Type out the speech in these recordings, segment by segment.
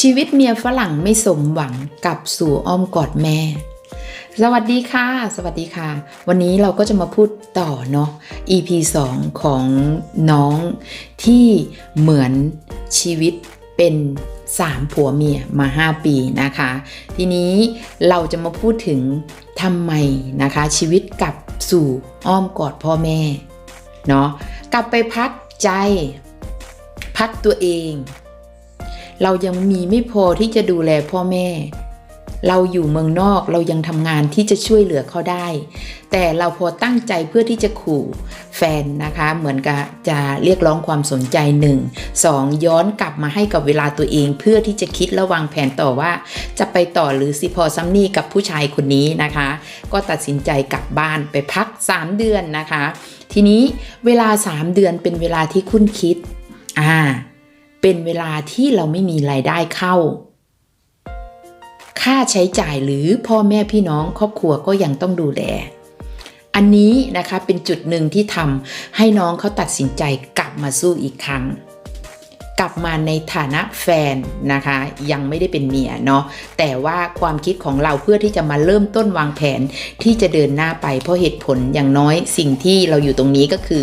ชีวิตเมียฝรั่งไม่สมหวังกลับสู่อ้อมกอดแม่ สวัสดีค่ะ สวัสดีค่ะ วันนี้เราก็จะมาพูดต่อเนาะ EP 2 ของน้องที่เหมือนชีวิตเป็นสามผัวเมียมา 5 ปีนะคะ ทีนี้เราจะมาพูดถึงทำไมนะคะ ชีวิตกลับสู่อ้อมกอดพ่อแม่เนาะกลับไปพักใจ พักตัวเอง เรายังมีไม่พอที่จะดูแลพ่อแม่ เราอยู่เมืองนอกเรายังทำงานที่จะช่วยเหลือเขาได้ แต่เราพอตั้งใจเพื่อที่จะขู่แฟนนะคะ เหมือนกับจะเรียกร้องความสนใจหนึ่งสองย้อนกลับมาให้กับเวลาตัวเอง เพื่อที่จะคิดและวางแผนต่อว่า จะไปต่อหรือสิพอซัมนี่กับผู้ชายคนนี้นะคะ ก็ตัดสินใจกลับบ้านไปพัก 3 เดือนนะคะ ทีนี้เวลา 3 เดือนเป็นเวลาที่คุณคิดอ่า เป็นเวลาที่เราไม่มีรายได้เข้า ค่าใช้จ่ายหรือพ่อแม่พี่น้องครอบครัวก็ยังต้องดูแล อันนี้นะคะเป็นจุดหนึ่งที่ทำให้น้องเขาตัดสินใจกลับมาสู้อีกครั้ง กลับมาในฐานะแฟนนะคะ ยังไม่ได้เป็นเมียเนาะแต่ว่าความคิดของเราเพื่อที่จะมาเริ่มต้นวางแผนที่จะเดินหน้าไปเพราะเหตุผลอย่างน้อยสิ่งที่เราอยู่ตรงนี้ก็คือ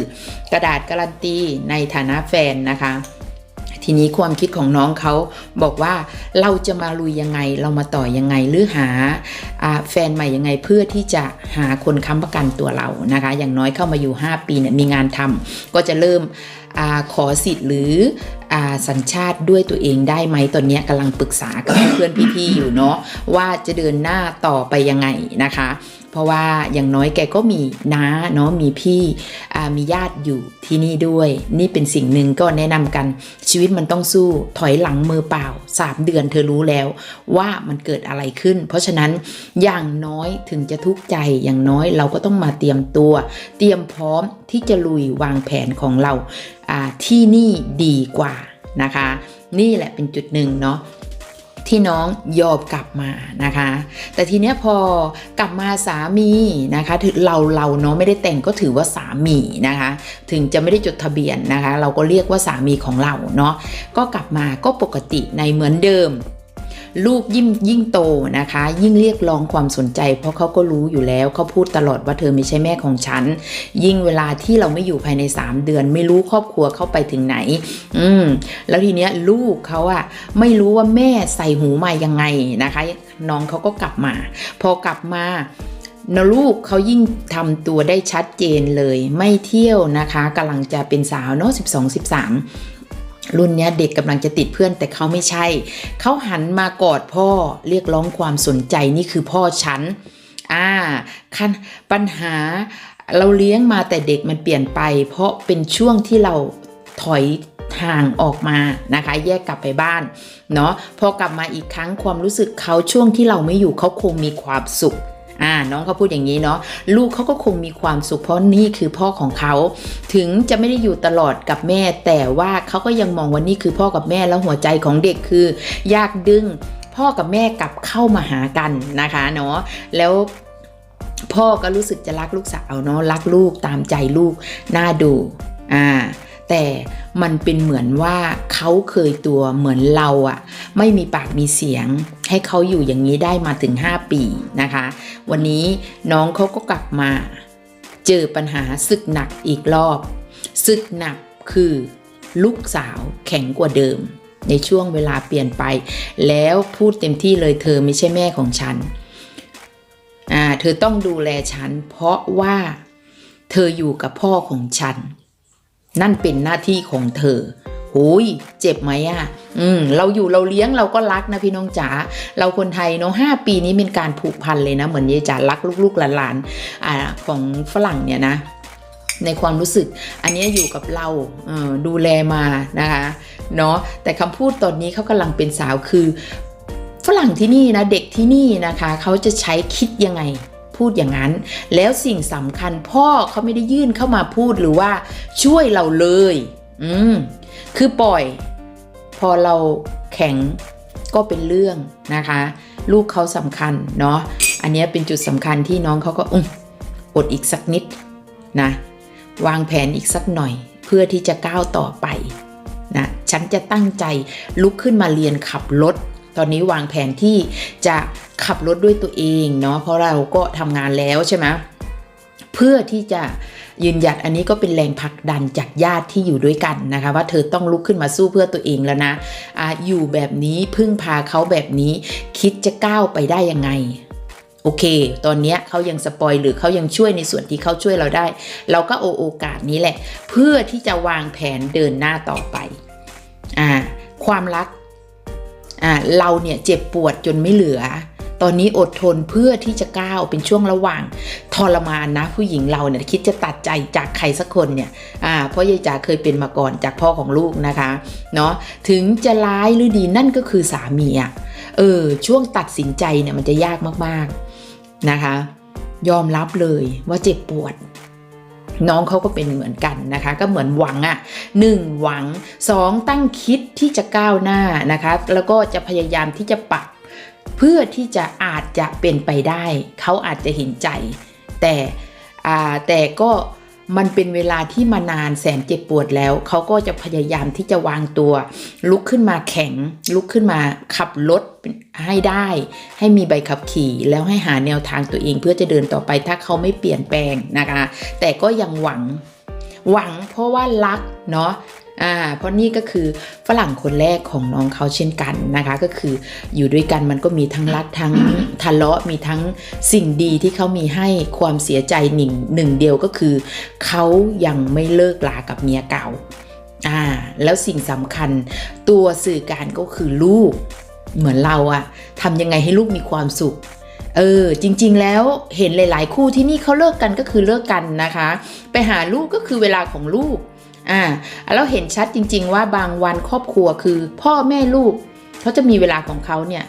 กระดาษการันตีในฐานะแฟนนะคะ ทีนี้ความคิดของน้องเขาบอกว่าเราจะมาลุยยังไง เรามาต่อยังไงหรือหาอแฟนใหม่ยังไงเพื่อที่จะหาคนค้ำประกันตัวเรานะคะ อย่างน้อยเข้ามาอยู่ 5 ปีเนี่ยมีงานทำก็จะเริ่มอขอสิทธิ์หรืออสัญชาติด้วยตัวเองได้ไหมตอนนี้กำลังปรึกษากับเพื่อนพี่ๆอยู่เนาะว่าจะเดินหน้าต่อไปยังไงนะคะ เพราะว่าอย่างน้อยแกก็มีน้าเนาะมีพี่มีญาติอยู่ที่นี่ด้วย นี่เป็นสิ่งหนึ่งก็แนะนำกันชีวิตมันต้องสู้ถอยหลังมือเปล่า 3 เดือนเธอรู้แล้วว่ามันเกิดอะไรขึ้น เพราะฉะนั้นอย่างน้อยถึงจะทุกข์ใจอย่างน้อยเราก็ต้องมาเตรียมตัว เตรียมพร้อมที่จะลุยวางแผนของเราที่นี่ดีกว่านะคะ นี่แหละเป็นจุดหนึ่งเนาะ ที่น้องยอมกลับมานะคะ แต่ทีเนี้ยพอกลับมาสามีนะคะถือเราเราเนาะไม่ได้แต่งก็ถือว่าสามีนะคะ ถึงจะไม่ได้จดทะเบียนนะคะ เราก็เรียกว่าสามีของเราเนาะก็กลับมาก็ปกติในเหมือนเดิม ลูกยิ่งยิ่งโตนะคะ ยิ่งเรียกร้องความสนใจ เพราะเขาก็รู้อยู่แล้วเขาพูดตลอดว่าเธอไม่ใช่แม่ของฉัน ยิ่งเวลาที่เราไม่อยู่ภายใน 3 เดือน ไม่รู้ครอบครัวเข้าไปถึงไหน อืมแล้วทีเนี้ยลูกเขาอะไม่รู้ว่าแม่ใส่หูมายังไงนะคะ น้องเขาก็กลับมา พอกลับมานะลูกเขายิ่งทำตัวได้ชัดเจนเลย ไม่เที่ยวนะคะกำลังจะเป็นสาวเนาะ12 13 รุ่นนี้เด็กกำลังจะติดเพื่อนแต่เขาไม่ใช่ เขาหันมากอดพ่อเรียกร้องความสนใจนี่คือพ่อฉันอ่าคันปัญหาเราเลี้ยงมาแต่เด็กมันเปลี่ยนไป เพราะเป็นช่วงที่เราถอยห่างออกมานะคะ แยกกลับไปบ้านเนาะพอกลับมาอีกครั้งความรู้สึกเขาช่วงที่เราไม่อยู่เขาคงมีความสุข อ่าน้องเขาพูดอย่างนี้เนาะลูกเขาก็คงมีความสุขเพราะนี่คือพ่อของเขา ถึงจะไม่ได้อยู่ตลอดกับแม่ แต่ว่าเขาก็ยังมองว่านี่คือพ่อกับแม่แล้วหัวใจของเด็กคือ อยากดึงพ่อกับแม่กลับเข้ามาหากันนะคะเนาะแล้วพ่อก็รู้สึกจะรักลูกสาวเนาะรักลูกตามใจลูกน่าดูอ่า แต่มันเป็นเหมือนว่าเขาเคยตัวเหมือนเราอะไม่มีปากมีเสียง ให้เขาอยู่อย่างนี้ได้มาถึง 5 ปีนะคะ วันนี้น้องเขาก็กลับมา เจอปัญหาศึกหนักอีกรอบศึกหนักคือลูกสาวแข็งกว่าเดิม ในช่วงเวลาเปลี่ยนไป แล้วพูดเต็มที่เลยเธอไม่ใช่แม่ของฉันอ่าเธอต้องดูแลฉัน เพราะว่าเธออยู่กับพ่อของฉัน นั่นเป็นหน้าที่ของเธอโอ้ยเจ็บไหมอะ่ะ อืม เราอยู่เราเลี้ยงเราก็รักนะพี่น้องจ๋า เราคนไทยเนาะห้าปีนี้เป็นการผูกพันเลยนะ เหมือนยายจ๋ารักลูกๆหลานๆอ่าของฝรั่งเนี่ยนะ ในความรู้สึก อันนี้อยู่กับเราเออดูแลมานะคะ เนาะ แต่คำพูดตอนนี้เขากำลังเป็นสาวคือ ฝรั่งที่นี่นะ เด็กที่นี่นะคะ เขาจะใช้คิดยังไง พูดอย่างนั้น แล้วสิ่งสำคัญพ่อเขาไม่ได้ยื่นเข้ามาพูดหรือว่าช่วยเราเลย อืมคือปล่อย พอเราแข็งก็เป็นเรื่องนะคะ ลูกเขาสำคัญเนาะอันนี้เป็นจุดสำคัญที่น้องเขาก็อมอดอีกสักนิดนะวางแผนอีกสักหน่อย เพื่อที่จะก้าวต่อไปนะฉันจะตั้งใจลุกขึ้นมาเรียนขับรถ ตอนนี้วางแผนที่จะขับรถด้วยตัวเองเนาะเพราะเราก็ทำงานแล้วใช่ไหมเพื่อที่จะยืนหยัดอันนี้ก็เป็นแรงผลักดันจากญาติที่อยู่ด้วยกันนะคะ ว่าเธอต้องลุกขึ้นมาสู้เพื่อตัวเองแล้วนะอะอยู่แบบนี้พึ่งพาเขาแบบนี้คิดจะก้าวไปได้ยังไงโอเค ตอนนี้เขายังสปอยหรือเขายังช่วยในส่วนที่เขาช่วยเราได้ เราก็โอโอกาสนี้แหละ เพื่อที่จะวางแผนเดินหน้าต่อไปอ่าความรัก เราเนี่ยเจ็บปวดจนไม่เหลือ ตอนนี้อดทนเพื่อที่จะก้าวเป็นช่วงระหว่างทรมานนะ ผู้หญิงเราเนี่ยคิดจะตัดใจจากใครสักคนเนี่ยเพราะยายจ๋าเคยเป็นมาก่อนจากพ่อของลูกนะคะเนาะถึงจะร้ายหรือดีนั่นก็คือสามีอะเออช่วงตัดสินใจเนี่ยมันจะยากมากๆนะคะ ยอมรับเลยว่าเจ็บปวด น้องเขาก็เป็นเหมือนกันนะคะ ก็เหมือนหวังอะ่ะหนึ่งหวังสองตั้งคิดที่จะก้าวหน้านะคะ แล้วก็จะพยายามที่จะปรับเพื่อที่จะอาจจะเป็นไปได้ เขาอาจจะเห็นใจ แต่แต่ก็ มันเป็นเวลาที่มานานแสนเจ็บปวดแล้ว เขาก็จะพยายามที่จะวางตัว ลุกขึ้นมาแข็ง ลุกขึ้นมาขับรถให้ได้ ให้มีใบขับขี่ แล้วให้หาแนวทางตัวเองเพื่อจะเดินต่อไปถ้าเขาไม่เปลี่ยนแปลงนะคะ แต่ก็ยังหวังหวังเพราะว่ารักเนาะ อ่าเพราะนี่ก็คือฝรั่งคนแรกของน้องเขาเช่นกันนะคะ ก็คืออยู่ด้วยกันมันก็มีทั้งรักทั้งทะเลาะมีทั้งสิ่งดีที่เขามีให้ความเสียใจหนึ่งหนึ่งเดียวก็คือ เขายังไม่เลิกลากับเมียเก่าอ่าแล้วสิ่งสำคัญตัวสื่อการก็คือลูกเหมือนเราอะทำยังไงให้ลูกมีความสุขเออจริงๆแล้วเห็นหลาย ๆ คู่ที่นี่เขาเลิกกันก็คือเลิกกันนะคะ ไปหาลูกก็คือเวลาของลูก อ่าแล้วเห็นชัดจริง ๆ ว่าบางวันครอบครัวคือ พ่อแม่ลูกเขาจะมีเวลาของเขาเนี่ย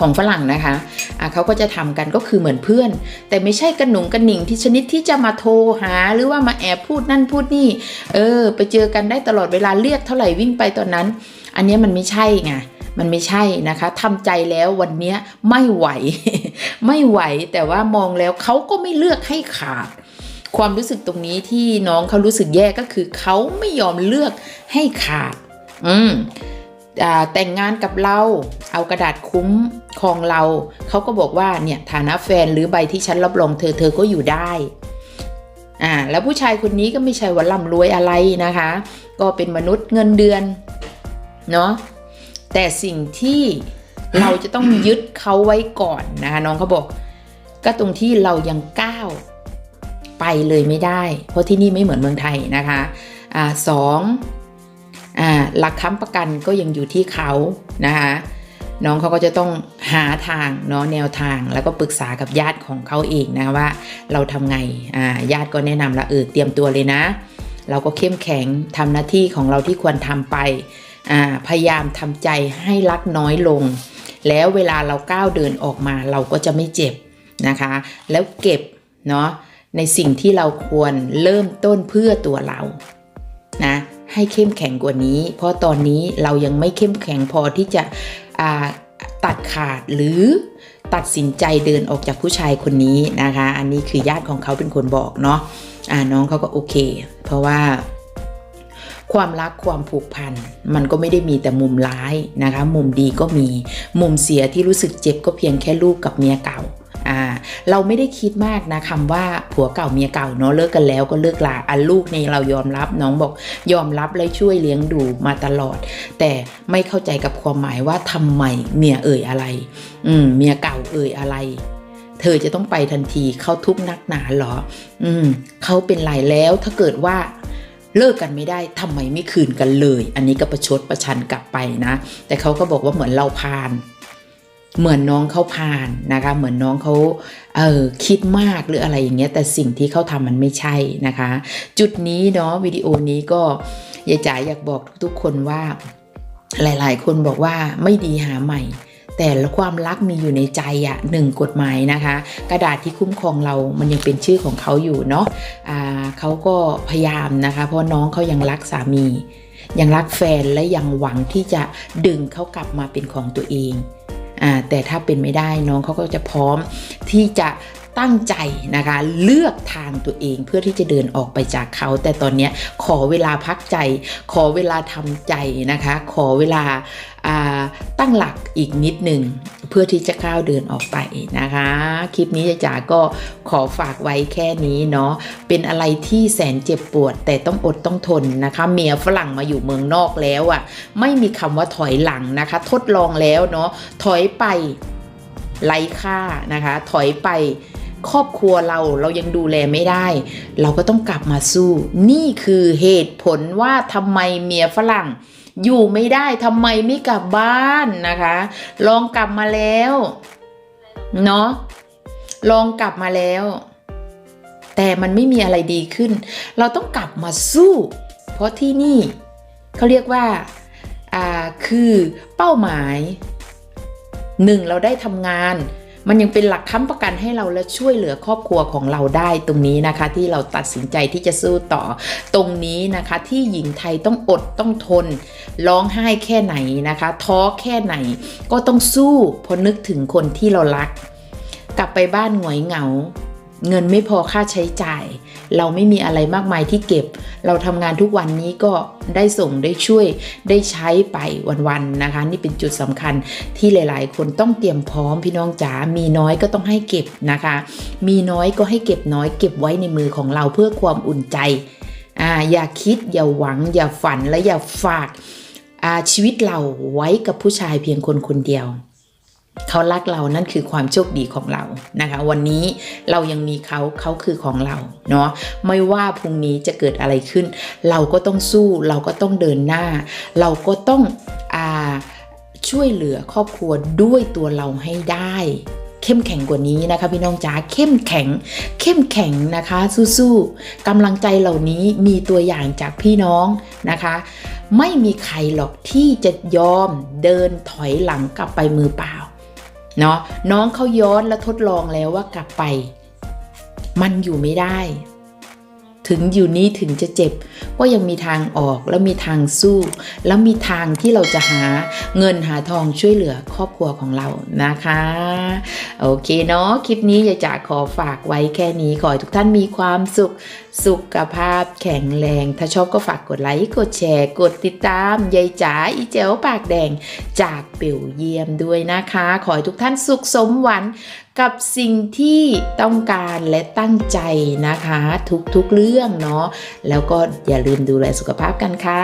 ของฝรั่งนะคะอะเขาก็จะทำกันก็คือเหมือนเพื่อน แต่ไม่ใช่กระหนุงกระหนิงที่ชนิดที่จะมาโทรหา หรือว่ามาแอบพูดนั่นพูดนี่ เออ ไปเจอกันได้ตลอดเวลาเรียกเท่าไหร่วิ่งไปตอนนั้น อันนี้มันไม่ใช่ไงมันไม่ใช่นะคะทำใจแล้ววันนี้ไม่ไหว ไม่ไหวแต่ว่ามองแล้วเขาก็ไม่เลือกให้ขาด ความรู้สึกตรงนี้ที่น้องเขารู้สึกแย่ก็คือเขาไม่ยอมเลือกให้ขาด อืมอ่าแต่งงานกับเรา เอากระดาษคุ้มของเรา เขาก็บอกว่าเนี่ยฐานะแฟนหรือใบที่ฉันรับรองเธอเธอก็อยู่ได้อ่าแล้วผู้ชายคนนี้ก็ไม่ใช่ว่าร่ำรวยอะไรนะคะ ก็เป็นมนุษย์เงินเดือนเนาะแต่สิ่งที่เราจะต้องยึดเขาไว้ก่อนนะคะน้องเขาบอก ก็ตรงที่เรายังก้าว ไปเลยไม่ได้ เพราะที่นี่ไม่เหมือนเมืองไทยนะคะอ่าสองอ่าหลักค้ำประกันก็ยังอยู่ที่เขานะคะน้องเขาก็จะต้องหาทางเนาะแนวทางแล้วก็ปรึกษากับญาติของเขาเองนะว่าเราทำไงอ่าญาติก็แนะนำละเออเตรียมตัวเลยนะ เราก็เข้มแข็งทำหน้าที่ของเราที่ควรทำไปอ่าพยายามทำใจให้รักน้อยลง แล้วเวลาเราก้าวเดินออกมาเราก็จะไม่เจ็บนะคะ แล้วเก็บเนาะ ในสิ่งที่เราควรเริ่มต้นเพื่อตัวเรานะให้เข้มแข็งกว่านี้ เพราะตอนนี้เรายังไม่เข้มแข็งพอที่จะตัดขาดหรือตัดสินใจเดินออกจากผู้ชายคนนี้นะคะ อันนี้คือญาติของเขาเป็นคนบอกเนาะอ่าน้องเขาก็โอเค เพราะว่าความรักความผูกพัน มันก็ไม่ได้มีแต่มุมร้ายนะคะ มุมดีก็มีมุมเสียที่รู้สึกเจ็บก็เพียงแค่ลูกกับเมียเก่า เราไม่ได้คิดมากนะคำว่าผัวเก่าเมียเก่าเนาะเลิกกันแล้วก็เลิกลาอันลูกนี่เรายอมรับน้องบอกยอมรับและช่วยเลี้ยงดูมาตลอด แต่ไม่เข้าใจกับความหมายว่าทำไมเมียเอ่ยอะไร อืมเมียเก่าเอ่ยอะไรเธอจะต้องไปทันทีเขาทุกนักหนาเหรอ อืมเขาเป็นไรแล้วถ้าเกิดว่าเลิกกันไม่ได้ทำไมไม่คืนกันเลย อันนี้ก็ประชดประชันกลับไปนะ แต่เขาก็บอกว่าเหมือนเราพาน เหมือนน้องเขาพานนะคะ เหมือนน้องเขาเออคิดมากหรืออะไรอย่างเงี้ย แต่สิ่งที่เขาทำมันไม่ใช่นะคะ จุดนี้เนาะวิดีโอนี้ก็ยายจ๋าอยากบอกทุกๆคนว่า หลายๆ คนบอกว่าไม่ดีหาใหม่ แต่ละความรักมีอยู่ในใจอะหนึ่งกฎหมายนะคะ กระดาษที่คุ้มครองเรา มันยังเป็นชื่อของเขาอยู่เนาะอ่าเขาก็พยายามนะคะ เพราะน้องเขายังรักสามี ยังรักแฟนและยังหวังที่จะดึงเขากลับมาเป็นของตัวเอง แต่ถ้าเป็นไม่ได้น้องเขาก็จะพร้อมที่จะตั้งใจนะคะเลือกทางตัวเองเพื่อที่จะเดินออกไปจากเขา แต่ตอนนี้ขอเวลาพักใจ ขอเวลาทำใจนะคะ ขอเวลาตั้งหลักอีกนิดหนึ่ง เพื่อที่จะก้าวเดินออกไปนะคะ คลิปนี้จ๋าก็ขอฝากไว้แค่นี้เนาะเป็นอะไรที่แสนเจ็บปวด แต่ต้องอดต้องทนนะคะ เมียฝรั่งมาอยู่เมืองนอกแล้วอะ่ะ ไม่มีคำว่าถอยหลังนะคะ ทดลองแล้วเนาะถอยไปไร้ค่านะคะ ถอยไปครอบครัวเราเรายังดูแลไม่ได้ เราก็ต้องกลับมาสู้ นี่คือเหตุผลว่าทำไมเมียฝรั่ง อยู่ไม่ได้ทำไมไม่กลับบ้านนะคะ ลองกลับมาแล้วเนาะลองกลับมาแล้ว แต่มันไม่มีอะไรดีขึ้น เราต้องกลับมาสู้ เพราะที่นี่เขาเรียกว่าอ่าคือเป้าหมายหนึ่งเราได้ทำงาน มันยังเป็นหลักค้ำประกันให้เราและช่วยเหลือครอบครัวของเราได้ตรงนี้นะคะ ที่เราตัดสินใจที่จะสู้ต่อ ตรงนี้นะคะที่หญิงไทยต้องอดต้องทน ร้องไห้แค่ไหนนะคะ ท้อแค่ไหนก็ต้องสู้เพราะนึกถึงคนที่เรารัก กลับไปบ้านหงอยเหงา เงินไม่พอค่าใช้จ่าย เราไม่มีอะไรมากมายที่เก็บ เราทำงานทุกวันนี้ก็ได้ส่งได้ช่วยได้ใช้ไปวันๆนะคะ นี่เป็นจุดสำคัญที่หลาย ๆ คนต้องเตรียมพร้อมพี่น้องจ๋ามีน้อยก็ต้องให้เก็บนะคะ มีน้อยก็ให้เก็บน้อย เก็บไว้ในมือของเราเพื่อความอุ่นใจอ่าอย่าคิดอย่าหวัง อย่าฝันและอย่าฝากอาชีวิตเราไว้กับผู้ชายเพียงคนคนเดียว เขารักเรานั่นคือความโชคดีของเรานะคะ วันนี้เรายังมีเขาเขาคือของเราเนาะไม่ว่าพรุ่งนี้จะเกิดอะไรขึ้น เราก็ต้องสู้เราก็ต้องเดินหน้า เราก็ต้องอาช่วยเหลือครอบครัวด้วยตัวเราให้ได้ เข้มแข็งกว่านี้นะคะ พี่น้องจ๋าเข้มแข็ง เข้มแข็งนะคะสู้ๆกำลังใจเหล่านี้มีตัวอย่างจากพี่น้องนะคะ ไม่มีใครหรอกที่จะยอมเดินถอยหลังกลับไปมือเปล่า เนาะน้องเขาย้อนและทดลองแล้วว่ากลับไป มันอยู่ไม่ได้ ถึงอยู่นี้ถึงจะเจ็บ ก็ยังมีทางออกแล้วมีทางสู้ แล้วมีทางที่เราจะหาเงินหาทองช่วยเหลือครอบครัวของเรานะคะ โอเคเนาะคลิปนี้อยากจะขอฝากไว้แค่นี้ขอให้ทุกท่านมีความสุขสุขภาพแข็งแรง ถ้าชอบก็ฝากกดไลค์ กดแชร์ กดติดตาม ยายจ๋า อีเจ๋วปากแดง จากเปิลเยี่ยมด้วยนะคะ ขอให้ทุกท่านสุขสมหวังกับสิ่งที่ต้องการและตั้งใจนะคะ ทุกๆเรื่องเนาะ แล้วก็อย่าลืมดูแลสุขภาพกันค่ะ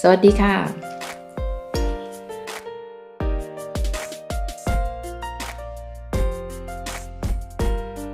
สวัสดีค่ะ